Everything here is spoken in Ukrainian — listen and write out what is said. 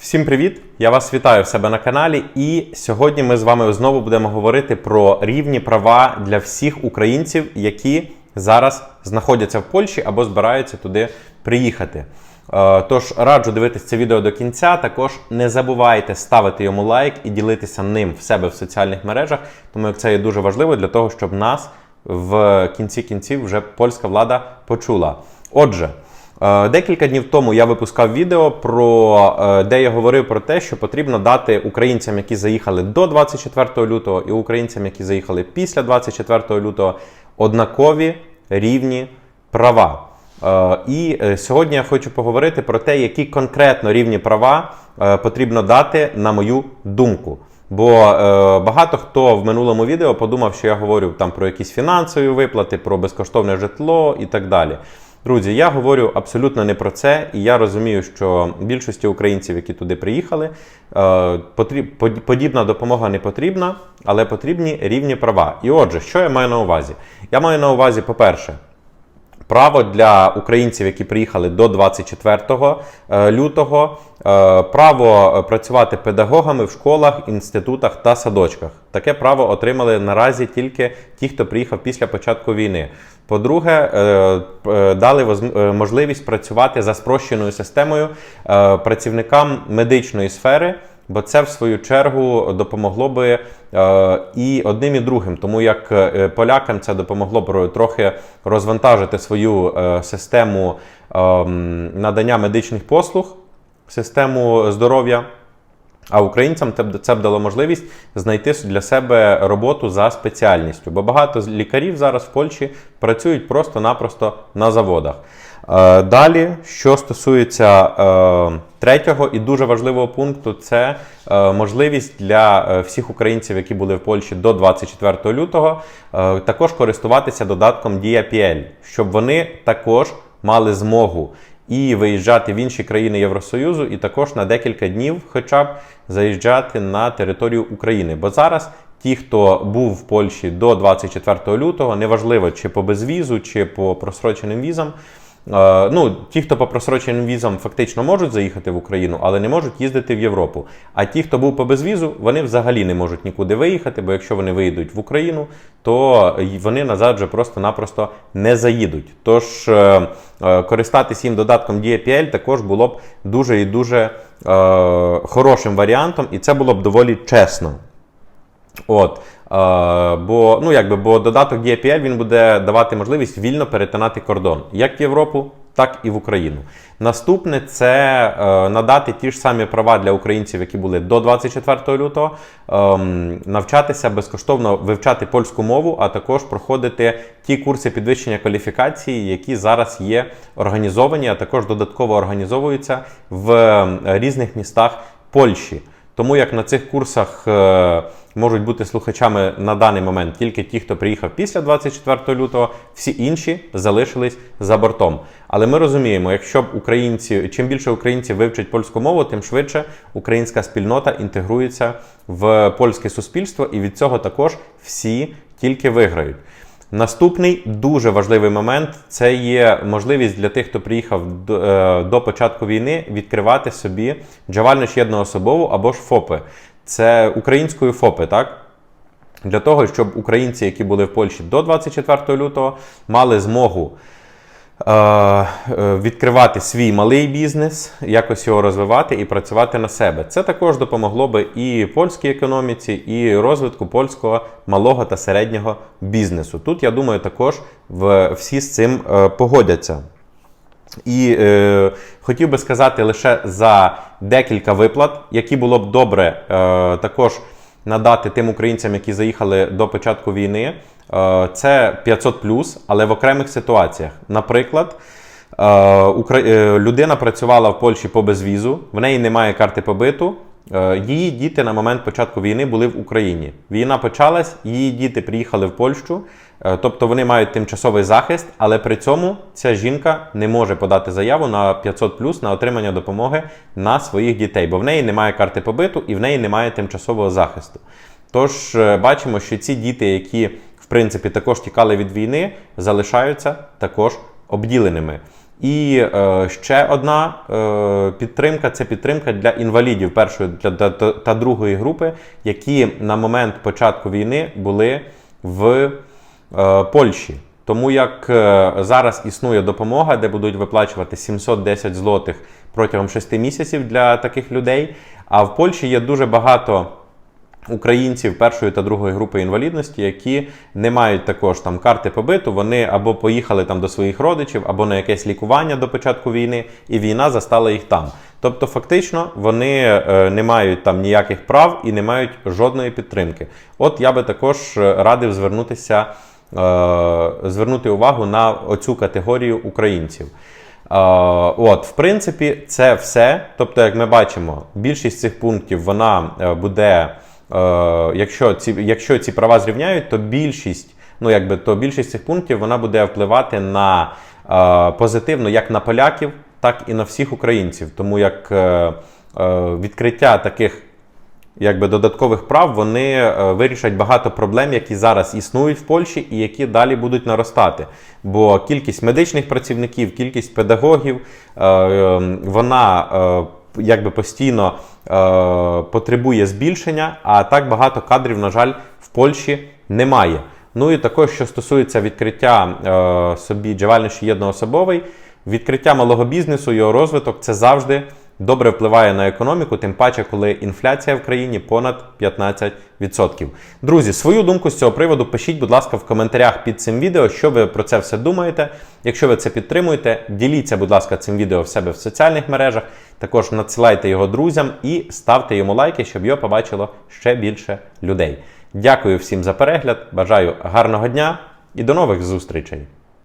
Всім привіт! Я вас вітаю в себе на каналі. І сьогодні ми з вами знову будемо говорити про рівні права для всіх українців, які зараз знаходяться в Польщі або збираються туди приїхати. Е, Тож раджу дивитися це відео до кінця. Також не забувайте ставити йому лайк і ділитися ним в себе в соціальних мережах, тому як це є дуже важливо для того, щоб нас в кінці кінців вже польська влада почула. Отже. Е, Декілька днів тому я випускав відео, про, е, де я говорив про те, що потрібно дати українцям, які заїхали до 24 лютого, і українцям, які заїхали після 24 лютого, однакові рівні права. Е, І сьогодні я хочу поговорити про те, які конкретно рівні права потрібно дати, на мою думку. Бо е, багато хто в минулому відео подумав, що я говорю там про якісь фінансові виплати, про безкоштовне житло і так далі. Друзі, я говорю абсолютно не про це, і я розумію, що більшості українців, які туди приїхали, е, подібна допомога не потрібна, але потрібні рівні права. І отже, що я маю на увазі? Я маю на увазі, по-перше, Право для українців, які приїхали до 24 е, лютого, е, право е, працювати педагогами в школах, інститутах та садочках. Таке право отримали наразі тільки ті, хто приїхав після початку війни. По-друге, дали можливість працювати за спрощеною системою працівникам медичної сфери. Бо це в свою чергу допомогло би е, і одним, і другим, тому як е, полякам це допомогло б трохи розвантажити свою е, систему е, надання медичних послуг, систему здоров'я. А українцям це б- дало можливість знайти для себе роботу за спеціальністю. Бо багато лікарів зараз в Польщі працюють просто-напросто на заводах. Е, Далі, що стосується е, третього і дуже важливого пункту, це е, можливість для всіх українців, які були в Польщі до 24 лютого, також користуватися додатком DIPL, щоб вони також мали змогу і виїжджати в інші країни Євросоюзу, і також на декілька днів, хоча б заїжджати на територію України. Бо зараз ті, хто був в Польщі до 24 лютого, неважливо чи по безвізу, чи по просроченим візам. Е, Ну, ті, хто по просроченим візам фактично можуть заїхати в Україну, але не можуть їздити в Європу. А ті, хто був по безвізу, вони взагалі не можуть нікуди виїхати, бо якщо вони виїдуть в Україну, то вони назад вже просто-напросто не заїдуть. Тож е, е, їм додатком DAPL також було б дуже і дуже е, хорошим варіантом, і це було б доволі чесно. От, е, бо, ну, якби, бо додаток DAPL він буде давати можливість вільно перетинати кордон як в Європу, так і в Україну. Наступне це е, надати ті ж самі права для українців, які були до 24 лютого, ем, навчатися безкоштовно вивчати польську мову, а також проходити ті курси підвищення кваліфікації, які зараз є організовані, а також додатково організовуються в е, різних містах Польщі. Тому як на цих курсах е, можуть бути слухачами на даний момент тільки ті, хто приїхав після 24 лютого, всі інші залишились за бортом. Але ми розуміємо, якщо б українці, чим більше українців вивчать польську мову, тим швидше українська спільнота інтегрується в польське суспільство, і від цього також всі тільки виграють. Наступний дуже важливий момент це є можливість для тих, хто приїхав до, е, до початку війни, відкривати собі джавальність єдноособову або ж ФОПи. Це українською ФОПи, так? Для того, щоб українці, які були в Польщі до 24 лютого, мали змогу відкривати свій малий бізнес, якось його розвивати і працювати на себе. Це також допомогло би і польській економіці, і розвитку польського малого та середнього бізнесу. Тут, я думаю, також всі з цим е, погодяться. І е, хотів би сказати лише за декілька виплат, які було б добре е, також надати тим українцям, які заїхали до початку війни. Е, це 500 але в окремих ситуаціях. Наприклад, е, е, людина працювала в Польщі по безвізу, в неї немає карти побиту. Е, Її діти на момент початку війни були в Україні. Війна почалась, її діти приїхали в Польщу, е, тобто вони мають тимчасовий захист, але при цьому ця жінка не може подати заяву на 500 плюс на отримання допомоги на своїх дітей, бо в неї немає карти побиту і в неї немає тимчасового захисту. Тож е, бачимо, що ці діти, які в принципі також тікали від війни, залишаються також обділеними. І е, ще одна е, підтримка це підтримка для інвалідів першої для, та, та- другої групи, які на момент початку війни були в е, Польщі. Тому як е, зараз існує допомога, де будуть виплачувати 710 злотих протягом 6 місяців для таких людей. А в Польщі є дуже багато українців першої та другої групи інвалідності, які не мають також там карти побиту, вони або поїхали там до своїх родичів, або на якесь лікування до початку війни, і війна застала їх там. Тобто, фактично, вони е, не мають там ніяких прав і не мають жодної підтримки. От я би також е, радив звернутися, е, звернути увагу на оцю категорію українців. От, в принципі, це все. Тобто, як ми бачимо, більшість цих пунктів вона буде, якщо ці, якщо ці права зрівняють, то більшість, ну якби то більшість цих пунктів вона буде впливати на е, позитивно як на поляків, так і на всіх українців. Тому як е, е, відкриття таких якби додаткових прав вони е, вирішать багато проблем, які зараз існують в Польщі і які далі будуть наростати. Бо кількість медичних працівників, кількість педагогів, е, е, вона е, якби постійно е, потребує збільшення, а так багато кадрів, на жаль, в Польщі немає. Ну і також, що стосується відкриття е, собі діяльності єдноособовий, відкриття малого бізнесу, його розвиток це завжди добре впливає на економіку, тим паче, коли інфляція в країні понад 15%. Друзі, свою думку з цього приводу пишіть, будь ласка, в коментарях під цим відео, що ви про це все думаєте. Якщо ви це підтримуєте, діліться, будь ласка, цим відео в себе в соціальних мережах. Також надсилайте його друзям і ставте йому лайки, щоб його побачило ще більше людей. Дякую всім за перегляд, бажаю гарного дня і до нових зустрічей!